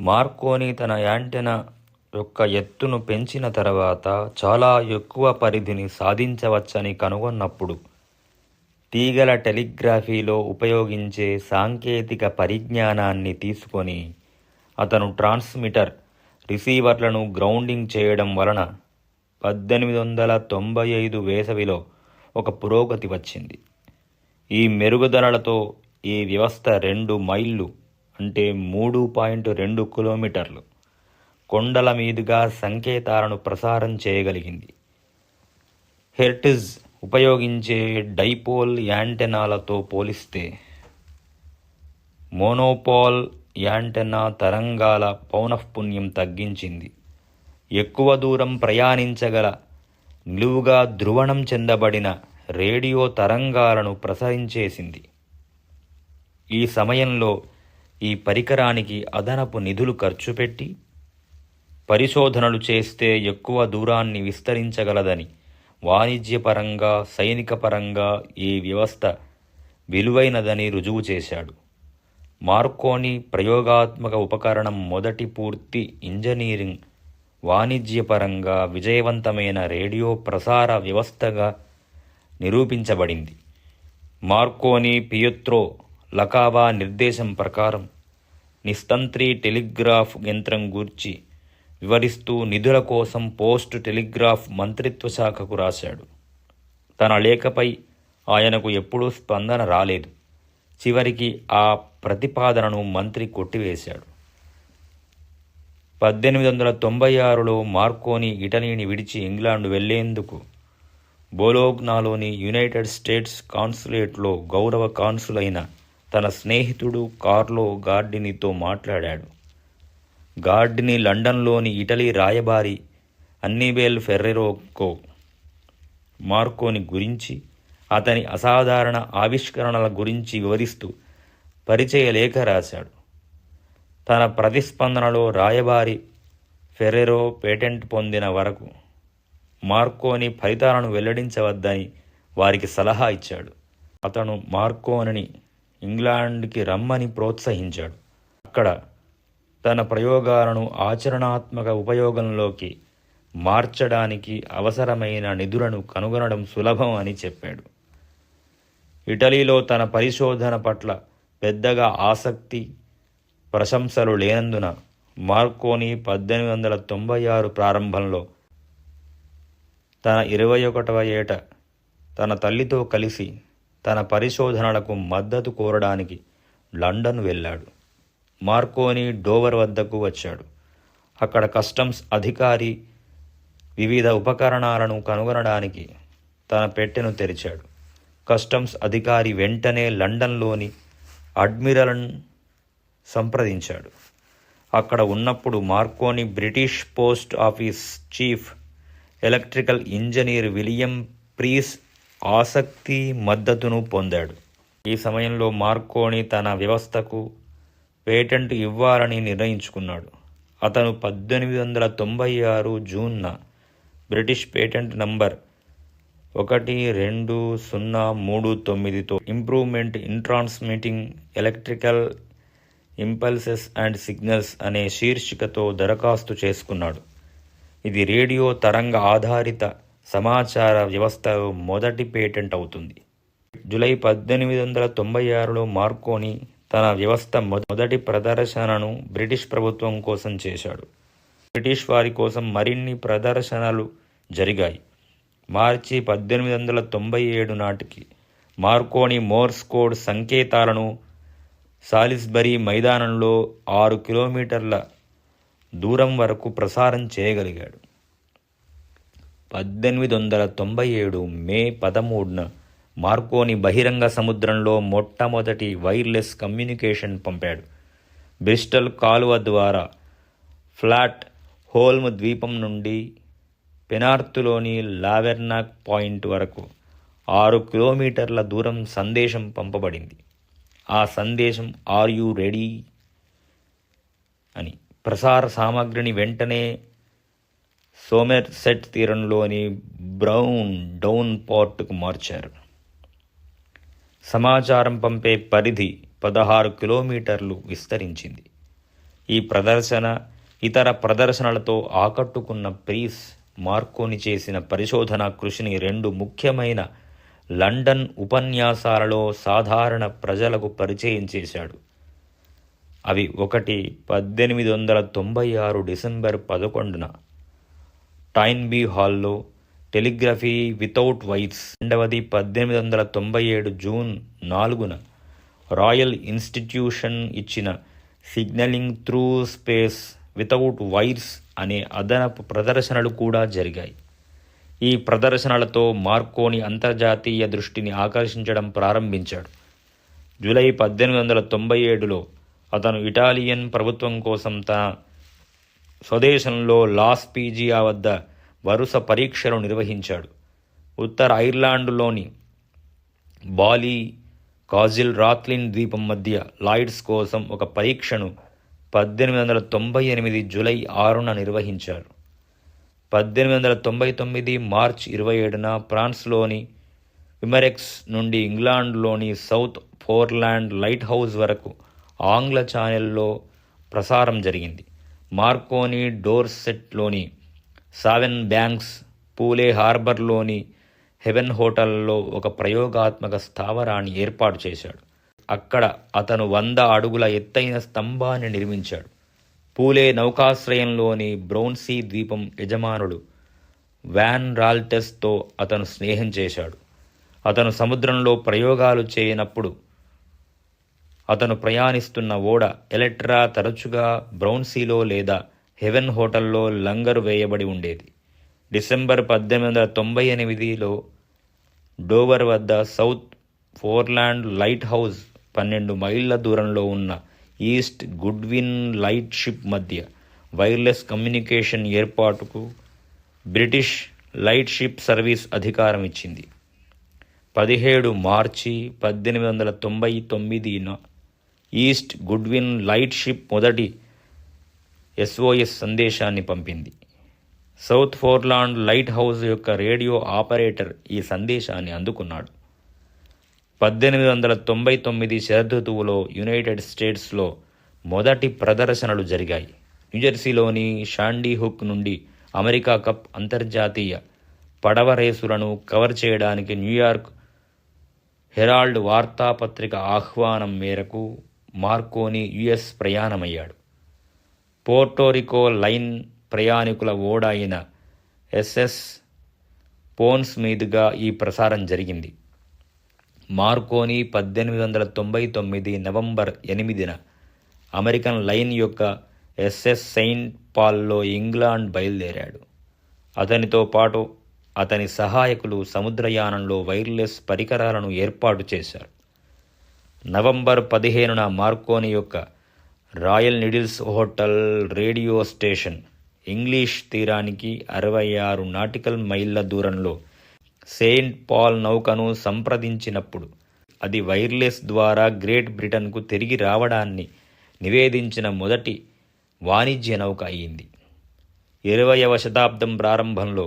Marconi తన యాంటెన యొక్క ఎత్తును పెంచిన తర్వాత చాలా ఎక్కువ పరిధిని సాధించవచ్చని కనుగొన్నప్పుడు తీగల టెలిగ్రఫీలో ఉపయోగించే సాంకేతిక పరిజ్ఞానాన్ని తీసుకొని అతను ట్రాన్స్మిటర్ రిసీవర్లను గ్రౌండింగ్ చేయడం వలన పద్దెనిమిది వందల తొంభై ఐదు వేసవిలో ఒక పురోగతి వచ్చింది. ఈ మెరుగుదలలతో ఈ వ్యవస్థ రెండు మైళ్ళు అంటే మూడు పాయింట్ రెండు కిలోమీటర్లు. కొండల మీదుగా సంకేతాలను ప్రసారం చేయగలిగింది. హెర్టిజ్ ఉపయోగించే డైపోల్ యాంటెనాలతో పోలిస్తే మోనోపాల్ యాంటెన్నా తరంగాల పౌనఃపుణ్యం తగ్గించింది. ఎక్కువ దూరం ప్రయాణించగల నిలువుగా ధ్రువణం చెందబడిన రేడియో తరంగాలను ప్రసరించేసింది. ఈ సమయంలో ఈ పరికరానికి అదనపు నిధులు ఖర్చు పెట్టి పరిశోధనలు చేస్తే ఎక్కువ దూరాన్ని విస్తరించగలదని వాణిజ్యపరంగా సైనికపరంగా ఈ వ్యవస్థ విలువైనదని రుజువు చేశాడు. మార్కోని ప్రయోగాత్మక ఉపకరణం మొదటి పూర్తి ఇంజనీరింగ్ వాణిజ్యపరంగా విజయవంతమైన రేడియో ప్రసార వ్యవస్థగా నిరూపించబడింది. మార్కోని పియత్రో లకావా నిర్దేశం ప్రకారం నిస్తంత్రి టెలిగ్రాఫ్ యంత్రం గూర్చి వివరిస్తూ నిధుల కోసం పోస్ట్ టెలిగ్రాఫ్ మంత్రిత్వ శాఖకు రాశాడు. తన లేఖపై ఆయనకు ఎప్పుడూ స్పందన రాలేదు. చివరికి ఆ ప్రతిపాదనను మంత్రి కొట్టివేశాడు. పద్దెనిమిది వందల తొంభై ఆరులో మార్కోని ఇటలీని విడిచి ఇంగ్లాండ్ వెళ్ళేందుకు బోలోగ్నాలోని యునైటెడ్ స్టేట్స్ కాన్సులేట్లో గౌరవ కాన్సులైన తన స్నేహితుడు కార్లో గార్డినితో మాట్లాడాడు. గార్డిని లండన్లోని ఇటలీ రాయబారి అన్నీబేల్ ఫెర్రెరోకో మార్కోని గురించి అతని అసాధారణ ఆవిష్కరణల గురించి వివరిస్తూ పరిచయ లేఖ రాశాడు. తన ప్రతిస్పందనలో రాయబారి ఫెర్రెరో పేటెంట్ పొందిన వరకు మార్కోని ఫలితాలను వెల్లడించవద్దని వారికి సలహా ఇచ్చాడు. అతను మార్కోనిని ఇంగ్లాండ్కి రమ్మని ప్రోత్సహించాడు. అక్కడ తన ప్రయోగాలను ఆచరణాత్మక ఉపయోగంలోకి మార్చడానికి అవసరమైన నిధులను కనుగొనడం సులభం అని చెప్పాడు. ఇటలీలో తన పరిశోధన పట్ల పెద్దగా ఆసక్తి ప్రశంసలు లేనందున మార్కోని పద్దెనిమిది వందల తొంభై ఆరు ప్రారంభంలో తన ఇరవై ఒకటవ ఏట తన తల్లితో కలిసి తన పరిశోధనలకు మద్దతు కోరడానికి లండన్ వెళ్ళాడు. మార్కోని డోవర్ వద్దకు వచ్చాడు. అక్కడ కస్టమ్స్ అధికారి వివిధ ఉపకరణాలను కనుగొనడానికి తన పెట్టెను తెరిచాడు. కస్టమ్స్ అధికారి వెంటనే లండన్లోని అడ్మిరల్ను సంప్రదించాడు. అక్కడ ఉన్నప్పుడు Marconi British post office chief electrical engineer William Preece ఆసక్తి మద్దతును పొందాడు. ఈ సమయంలో మార్కోని తన వ్యవస్థకు పేటెంట్ ఇవ్వాలని నిర్ణయించుకున్నాడు. అతను పద్దెనిమిది వందల తొంభై ఆరు జూన్న బ్రిటిష్ పేటెంట్ నంబర్ ఒకటి రెండు సున్నా మూడు తొమ్మిదితో improvement in transmitting electrical impulses and signals అనే శీర్షికతో దరఖాస్తు చేసుకున్నాడు. ఇది రేడియో తరంగ ఆధారిత సమాచార వ్యవస్థలో మొదటి పేటెంట్ అవుతుంది. జూలై పద్దెనిమిది వందల తొంభై ఆరులో మార్కోని తన వ్యవస్థ మొదటి ప్రదర్శనను బ్రిటిష్ ప్రభుత్వం కోసం చేశాడు. బ్రిటిష్ వారి కోసం మరిన్ని ప్రదర్శనలు జరిగాయి. మార్చి పద్దెనిమిది వందల తొంభై ఏడు నాటికి మార్కోని మోర్స్ కోడ్ సంకేతాలను సాలిస్బరీ మైదానంలో ఆరు కిలోమీటర్ల దూరం వరకు ప్రసారం చేయగలిగాడు. పద్దెనిమిది వందల తొంభై ఏడు మే పదమూడున మార్కోని బహిరంగ సముద్రంలో మొట్టమొదటి వైర్లెస్ కమ్యూనికేషన్ పంపాడు. బ్రిస్టల్ కాలువ ద్వారా ఫ్లాట్ హోల్మ్ ద్వీపం నుండి పెనార్తులోని లావెర్నాక్ పాయింట్ వరకు ఆరు కిలోమీటర్ల దూరం సందేశం పంపబడింది. ఆ సందేశం ఆర్ యు రెడీ అని ప్రసార సామగ్రిని వెంటనే సోమెర్ సెట్ తీరంలోని బ్రౌన్ డౌన్ పోర్టుకు మార్చారు. సమాచారం పంపే పరిధి పదహారు కిలోమీటర్లు విస్తరించింది. ఈ ప్రదర్శన ఇతర ప్రదర్శనలతో ఆకట్టుకున్న ప్రీస్ మార్కోని చేసిన పరిశోధన కృషిని రెండు ముఖ్యమైన లండన్ ఉపన్యాసాలలో సాధారణ ప్రజలకు పరిచయం చేశాడు. అవి ఒకటి పద్దెనిమిది వందల తొంభై ఆరు డిసెంబర్ పదకొండున టైన్బీ హాల్లో టెలిగ్రఫీ వితౌట్ వైర్స్. రెండవది పద్దెనిమిది వందల తొంభై ఏడు జూన్ నాలుగున రాయల్ ఇన్స్టిట్యూషన్ ఇచ్చిన signalling through space without wires అనే అదనపు ప్రదర్శనలు కూడా జరిగాయి. ఈ ప్రదర్శనలతో మార్కోని అంతర్జాతీయ దృష్టిని ఆకర్షించడం ప్రారంభించాడు. జూలై పద్దెనిమిది వందల తొంభై ఏడులో అతను ఇటాలియన్ ప్రభుత్వం కోసం తన స్వదేశంలో లాస్ పీజియా వద్ద వరుస పరీక్షలు నిర్వహించాడు. ఉత్తర ఐర్లాండ్లోని బాలీ కాజిల్ రాత్లిన్ ద్వీపం మధ్య లాయిడ్స్ కోసం ఒక పరీక్షను పద్దెనిమిది వందల తొంభై ఎనిమిది జులై ఆరున నిర్వహించారు. పద్దెనిమిది వందల తొంభై తొమ్మిది మార్చ్ ఇరవై ఏడున ఫ్రాన్స్లోని విమరెక్స్ నుండి ఇంగ్లాండ్లోని సౌత్ ఫోర్లాండ్ లైట్ హౌస్ వరకు ఆంగ్ల ఛానెల్లో ప్రసారం జరిగింది. మార్కోని డోర్సెట్లోని సావెన్ బ్యాంక్స్ పూలే హార్బర్లోని హెవెన్ హోటల్లో ఒక ప్రయోగాత్మక స్థావరాన్ని ఏర్పాటు చేశాడు. అక్కడ అతను వంద అడుగుల ఎత్తైన స్తంభాన్ని నిర్మించాడు. పూలే నౌకాశ్రయంలోని బ్రౌన్సీ ద్వీపం యజమానుడు వ్యాన్ రాల్టెస్తో అతను స్నేహం చేశాడు. అతను సముద్రంలో ప్రయోగాలు చేయనప్పుడు అతను ప్రయాణిస్తున్న ఓడ ఎలెక్ట్రా తరచుగా బ్రౌన్సీలో లేదా హెవెన్ హోటల్లో లంగరు వేయబడి ఉండేది. డిసెంబర్ పద్దెనిమిది వందల తొంభై ఎనిమిదిలో డోవర్ వద్ద సౌత్ ఫోర్లాండ్ లైట్ హౌస్ పన్నెండు మైళ్ళ దూరంలో ఉన్న ఈస్ట్ గుడ్విన్ లైట్ షిప్ మధ్య వైర్లెస్ కమ్యూనికేషన్ ఏర్పాటుకు బ్రిటిష్ లైట్ షిప్ సర్వీస్ అధికారం ఇచ్చింది. పదిహేడు మార్చి పద్దెనిమిది వందల తొంభై తొమ్మిదిన ఈస్ట్ గుడ్విన్ లైట్ షిప్ మొదటి ఎస్ఓఎస్ సందేశాన్ని పంపింది. సౌత్ ఫోర్లాండ్ లైట్ హౌస్ యొక్క రేడియో ఆపరేటర్ ఈ సందేశాన్ని అందుకున్నాడు. పద్దెనిమిది వందల తొంభై తొమ్మిది శరదృతువులో యునైటెడ్ స్టేట్స్లో మొదటి ప్రదర్శనలు జరిగాయి. న్యూజెర్సీలోని షాండీ హుక్ నుండి అమెరికా కప్ అంతర్జాతీయ పడవ రేసులను కవర్ చేయడానికి న్యూయార్క్ హెరాల్డ్ వార్తాపత్రిక ఆహ్వానం మేరకు మార్కోని యుఎస్ ప్రయాణమయ్యాడు. పోర్టోరికో లైన్ ప్రయాణికుల ఓడ అయిన ఎస్ఎస్ పోన్స్ మీదుగా ఈ ప్రసారం జరిగింది. మార్కోని పద్దెనిమిది వందల తొంభై తొమ్మిది నవంబర్ ఎనిమిదిన అమెరికన్ లైన్ యొక్క ఎస్ఎస్ సెయింట్ పాల్లో ఇంగ్లాండ్ బయలుదేరాడు. అతనితో పాటు అతని సహాయకులు సముద్రయానంలో వైర్లెస్ పరికరాలను ఏర్పాటు చేశారు. నవంబర్ పదిహేనున మార్కోని యొక్క Royal Needles Hotel radio station English తీరానికి అరవై ఆరు నాటికల్ మైళ్ళ దూరంలో సెయింట్ పాల్ నౌకను సంప్రదించినప్పుడు అది వైర్లెస్ ద్వారా గ్రేట్ బ్రిటన్కు తిరిగి రావడాన్ని నివేదించిన మొదటి వాణిజ్య నౌక అయింది ఇరవయవ శతాబ్దం ప్రారంభంలో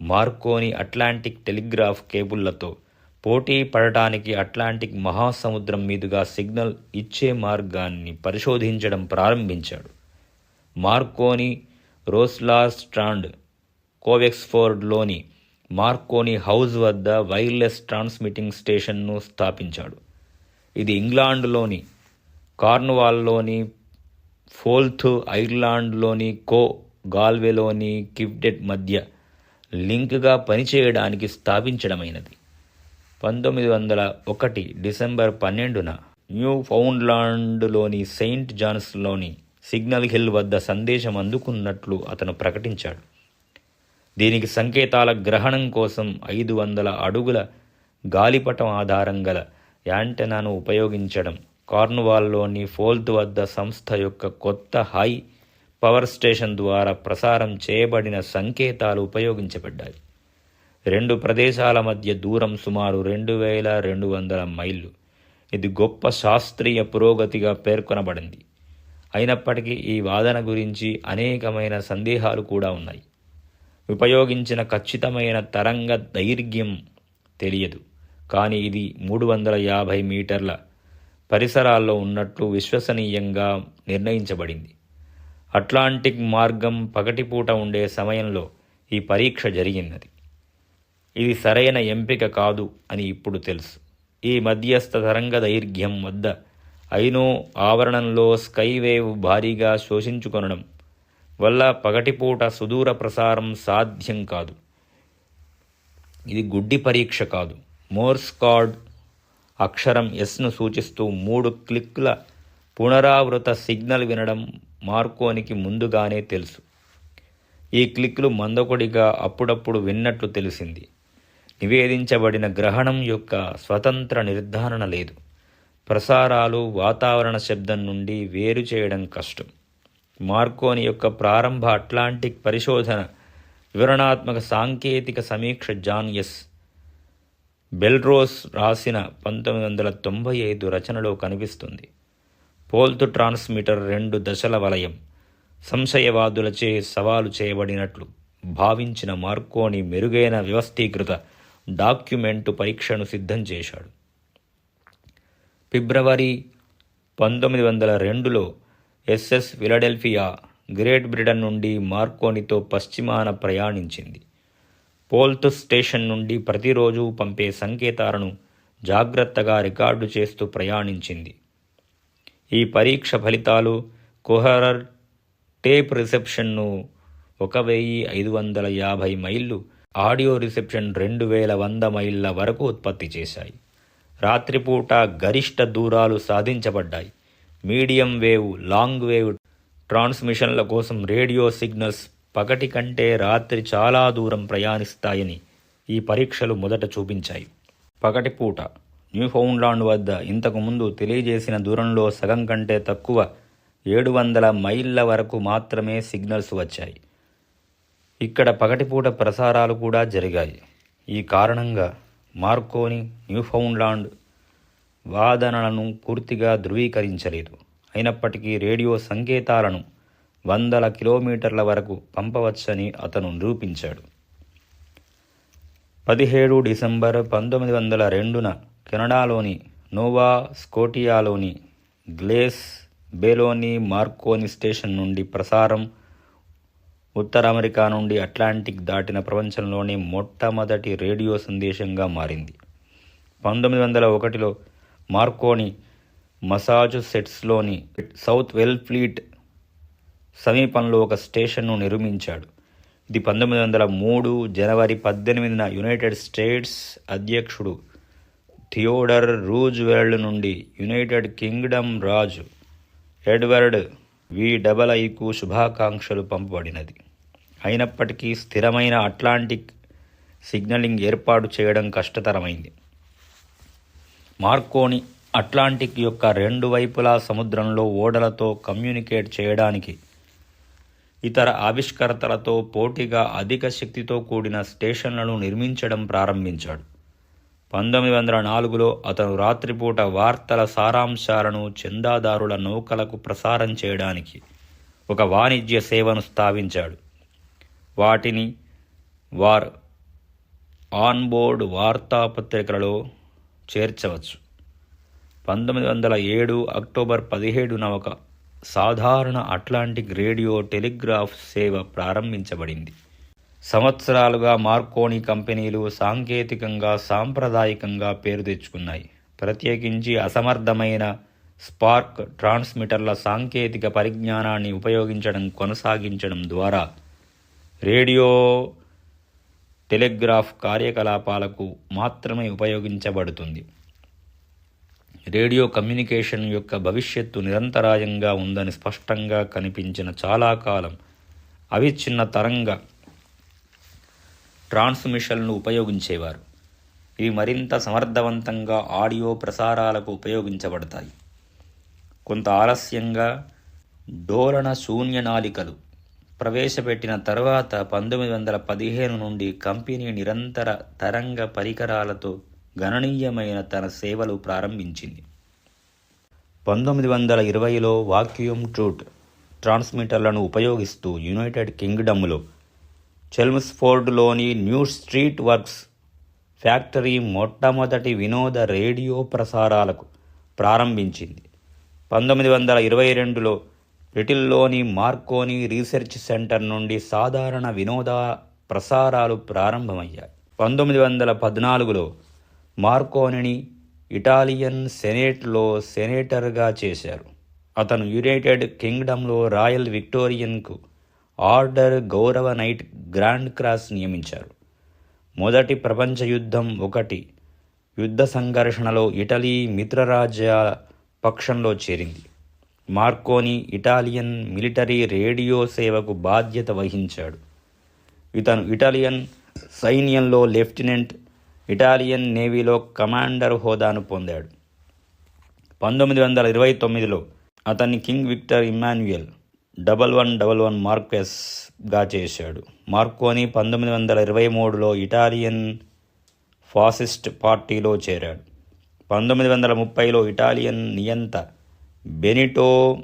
మార్కోని అట్లాంటిక్ టెలిగ్రాఫ్ కేబుళ్ళతో పోటీ పడటానికి అట్లాంటిక్ మహాసముద్రం మీదుగా సిగ్నల్ ఇచ్చే మార్గాన్ని పరిశోధించడం ప్రారంభించాడు. మార్కోని రోస్లా స్ట్రాండ్ కోవెక్స్ఫోర్డ్లోని మార్కోని హౌస్ వద్ద వైర్లెస్ ట్రాన్స్మిటింగ్ స్టేషన్ను స్థాపించాడు. ఇది ఇంగ్లాండ్లోని కార్న్వాల్లోని ఫోల్త్ ఐర్లాండ్లోని కో గాల్వేలోని కివ్డెట్ మధ్య లింక్గా పనిచేయడానికి స్థాపించడమైనది. పంతొమ్మిది వందల ఒకటి డిసెంబర్ పన్నెండున న్యూ ఫౌండ్లాండ్లోని సెయింట్ జాన్స్లోని సిగ్నల్ హిల్ వద్ద సందేశం అందుకున్నట్లు అతను ప్రకటించాడు. దీనికి సంకేతాల గ్రహణం కోసం ఐదు వందల అడుగుల గాలిపటం ఆధారం గల యాంటెనాను ఉపయోగించడం కార్నువాల్లోని ఫోల్త్ వద్ద సంస్థ యొక్క కొత్త హై పవర్ స్టేషన్ ద్వారా ప్రసారం చేయబడిన సంకేతాలు ఉపయోగించబడ్డాయి. రెండు ప్రదేశాల మధ్య దూరం సుమారు రెండు వేల రెండు వందల మైళ్ళు. ఇది గొప్ప శాస్త్రీయ పురోగతిగా పేర్కొనబడింది. అయినప్పటికీ ఈ వాదన గురించి అనేకమైన సందేహాలు కూడా ఉన్నాయి. ఉపయోగించిన ఖచ్చితమైన తరంగ దైర్ఘ్యం తెలియదు. కానీ ఇది మూడు వందల యాభై మీటర్ల పరిసరాల్లో ఉన్నట్లు విశ్వసనీయంగా నిర్ణయించబడింది. అట్లాంటిక్ మార్గం పగటిపూట ఉండే సమయంలో ఈ పరీక్ష జరిగినది. ఇది సరైన ఎంపిక కాదు అని ఇప్పుడు తెలుసు. ఈ మధ్యస్థ తరంగ దైర్ఘ్యం వద్ద ఐనో ఆవరణంలో స్కైవేవ్ భారీగా శోషించుకొనడం వల్ల పగటిపూట సుదూర ప్రసారం సాధ్యం కాదు. ఇది గుడ్డి పరీక్ష కాదు. మోర్స్ కార్డ్ అక్షరం ఎస్ను సూచిస్తూ మూడు క్లిక్ల పునరావృత సిగ్నల్ వినడం మార్కోనికి ముందుగానే తెలుసు. ఈ క్లిక్లు మందకొడిగా అప్పుడప్పుడు విన్నట్లు తెలిసింది. నివేదించబడిన గ్రహణం యొక్క స్వతంత్ర నిర్ధారణ లేదు. ప్రసారాలు వాతావరణ శబ్దం నుండి వేరు చేయడం కష్టం. మార్కోని యొక్క ప్రారంభ అట్లాంటిక్ పరిశోధన వివరణాత్మక సాంకేతిక సమీక్ష జాన్ ఎస్. బెల్రోస్ రాసిన పంతొమ్మిది వందల తొంభై ఐదు రచనలో కనిపిస్తుంది. పోల్తు ట్రాన్స్మిటర్ రెండు దశల వలయం. సంశయవాదులచే సవాలు చేయబడినట్లు భావించిన మార్కోని మెరుగైన వ్యవస్థీకృత డాక్యుమెంటు పరీక్షను సిద్ధం చేశాడు. ఫిబ్రవరి పంతొమ్మిది వందల రెండులో ఎస్ఎస్ ఫిలడెల్ఫియా గ్రేట్ బ్రిటన్ నుండి మార్కోనితో పశ్చిమాన ప్రయాణించింది. పోల్త్ స్టేషన్ నుండి ప్రతిరోజు పంపే సంకేతాలను జాగ్రత్తగా రికార్డు చేస్తూ ప్రయాణించింది. ఈ పరీక్ష ఫలితాలు కొహరర్ టేప్ రిసెప్షన్ను ఒక వెయ్యి ఐదు వందల యాభై మైళ్ళు ఆడియో రిసెప్షన్ రెండు వేల వంద మైళ్ళ వరకు ఉత్పత్తి చేశాయి. రాత్రిపూట గరిష్ట దూరాలు సాధించబడ్డాయి. మీడియం వేవ్ లాంగ్ వేవ్ ట్రాన్స్మిషన్ల కోసం రేడియో సిగ్నల్స్ పగటి కంటే రాత్రి చాలా దూరం ప్రయాణిస్తాయని ఈ పరీక్షలు మొదట చూపించాయి. పగటిపూట న్యూఫౌండ్లాండ్ వద్ద ఇంతకు ముందు తెలియజేసిన దూరంలో సగం కంటే తక్కువ ఏడు వందల మైళ్ళ వరకు మాత్రమే సిగ్నల్స్ వచ్చాయి. ఇక్కడ పగటిపూట ప్రసారాలు కూడా జరిగాయి. ఈ కారణంగా మార్కోని న్యూఫౌండ్లాండ్ వాదనలను పూర్తిగా ధృవీకరించలేదు. అయినప్పటికీ రేడియో సంకేతాలను వందల కిలోమీటర్ల వరకు పంపవచ్చని అతను నిరూపించాడు. పదిహేడు డిసెంబర్ పంతొమ్మిది వందల రెండున కెనడాలోని నోవా స్కోటియాలోని గ్లేస్ బేలోని మార్కోని స్టేషన్ నుండి ప్రసారం ఉత్తర అమెరికా నుండి అట్లాంటిక్ దాటిన ప్రపంచంలోని మొట్టమొదటి రేడియో సందేశంగా మారింది. పంతొమ్మిది వందల ఒకటిలో మార్కోని మసాచుసెట్స్లోని సౌత్ వెల్ ఫ్లీట్ సమీపంలో ఒక స్టేషన్ను నిర్మించాడు. ఇది పంతొమ్మిది వందల మూడు జనవరి పద్దెనిమిదిన యునైటెడ్ స్టేట్స్ అధ్యక్షుడు థియోడర్ రూజ్వెల్డ్ నుండి యునైటెడ్ కింగ్డమ్ రాజు ఎడ్వర్డ్ వి డబల్ ఐకు శుభాకాంక్షలు పంపబడినది. అయినప్పటికీ స్థిరమైన అట్లాంటిక్ సిగ్నలింగ్ ఏర్పాటు చేయడం కష్టతరమైంది. మార్కోని అట్లాంటిక్ యొక్క రెండు వైపులా సముద్రంలో ఓడలతో కమ్యూనికేట్ చేయడానికి ఇతర ఆవిష్కర్తలతో పోటీగా అధిక శక్తితో కూడిన స్టేషన్లను నిర్మించడం ప్రారంభించాడు. పంతొమ్మిది వందల నాలుగులో అతను రాత్రిపూట వార్తల సారాంశాలను చందాదారుల నౌకలకు ప్రసారం చేయడానికి ఒక వాణిజ్య సేవను స్థాపించాడు. వాటిని వార్ ఆన్బోర్డ్ వార్తాపత్రికలలో చేర్చవచ్చు. పంతొమ్మిది వందల ఏడు అక్టోబర్ పదిహేడున ఒక సాధారణ అట్లాంటిక్ రేడియో టెలిగ్రాఫ్ సేవ ప్రారంభించబడింది. సంవత్సరాలుగా మార్కోని కంపెనీలు సాంకేతికంగా సాంప్రదాయకంగా పేరు తెచ్చుకున్నాయి. ప్రత్యేకించి అసమర్థమైన స్పార్క్ ట్రాన్స్మిటర్ల సాంకేతిక పరిజ్ఞానాన్ని ఉపయోగించడం కొనసాగించడం ద్వారా రేడియో టెలిగ్రాఫ్ కార్యకలాపాలకు మాత్రమే ఉపయోగించబడుతుంది. రేడియో కమ్యూనికేషన్ యొక్క భవిష్యత్తు నిరంతరాయంగా ఉందని స్పష్టంగా కనిపించిన చాలా కాలం అవిచ్ఛిన్న తరంగ ట్రాన్స్మిషన్లు ఉపయోగించేవారు. ఇవి మరింత సమర్థవంతంగా ఆడియో ప్రసారాలకు ఉపయోగించబడతాయి. కొంత ఆలస్యంగా డోలన శూన్య నాలికలు ప్రవేశపెట్టిన తర్వాత పంతొమ్మిది వందల పదిహేను నుండి కంపెనీ నిరంతర తరంగ పరికరాలతో గణనీయమైన తన సేవలు ప్రారంభించింది. పంతొమ్మిది వందల ఇరవైలో వాక్యూమ్ ట్రూట్ ట్రాన్స్మిటర్లను ఉపయోగిస్తూ యునైటెడ్ కింగ్డమ్లో చెల్మ్స్ఫోర్డ్లోని న్యూ స్ట్రీట్ వర్క్స్ ఫ్యాక్టరీ మొట్టమొదటి వినోద రేడియో ప్రసారాలకు ప్రారంభించింది. పంతొమ్మిది వందల ఇరవై రెండులో లిటిల్లోని మార్కోని రీసెర్చ్ సెంటర్ నుండి సాధారణ వినోద ప్రసారాలు ప్రారంభమయ్యాయి. పంతొమ్మిది వందల పద్నాలుగులో మార్కోనిని ఇటాలియన్ సెనేట్లో సెనేటర్గా చేశారు. అతను యునైటెడ్ కింగ్డమ్లో రాయల్ విక్టోరియన్కు ఆర్డర్ గౌరవ నైట్ గ్రాండ్ క్రాస్ నియమించారు. మొదటి ప్రపంచ యుద్ధం ఒకటి యుద్ధ సంఘర్షణలో ఇటలీ మిత్రరాజ్యాల పక్షంలో చేరింది. మార్కోని ఇటాలియన్ మిలిటరీ రేడియో సేవకు బాధ్యత వహించాడు. ఇతను ఇటాలియన్ సైన్యంలో లెఫ్టినెంట్ ఇటాలియన్ నేవీలో కమాండర్ హోదాను పొందాడు. పంతొమ్మిది వందల ఇరవై తొమ్మిదిలో అతన్ని King Victor Emmanuel double one double one మార్కెస్గా చేశాడు. మార్కోని పంతొమ్మిది వందల ఇరవై మూడులో ఇటాలియన్ ఫాసిస్ట్ పార్టీలో చేరాడు. పంతొమ్మిది వందల ముప్పైలో ఇటాలియన్ నియంత బెనిటో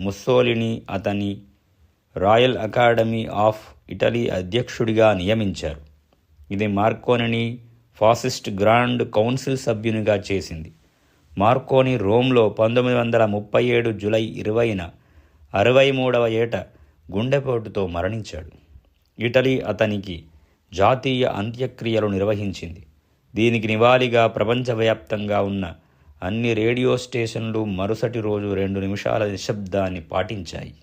ముస్సోలిని అతని రాయల్ అకాడమీ ఆఫ్ ఇటలీ అధ్యక్షుడిగా నియమించారు. ఇది మార్కోనిని ఫాసిస్ట్ గ్రాండ్ కౌన్సిల్ సభ్యునిగా చేసింది. మార్కోని రోమ్లో పంతొమ్మిది వందల ముప్పై ఏడు జులై ఇరవైన అరవై మూడవ ఏట గుండెపోటుతో మరణించాడు. ఇటలీ అతనికి జాతీయ అంత్యక్రియలు నిర్వహించింది. దీనికి నివాళిగా ప్రపంచవ్యాప్తంగా ఉన్న అన్ని రేడియో స్టేషన్లు మరుసటి రోజు రెండు నిమిషాల నిశ్శబ్దాన్ని పాటించాయి.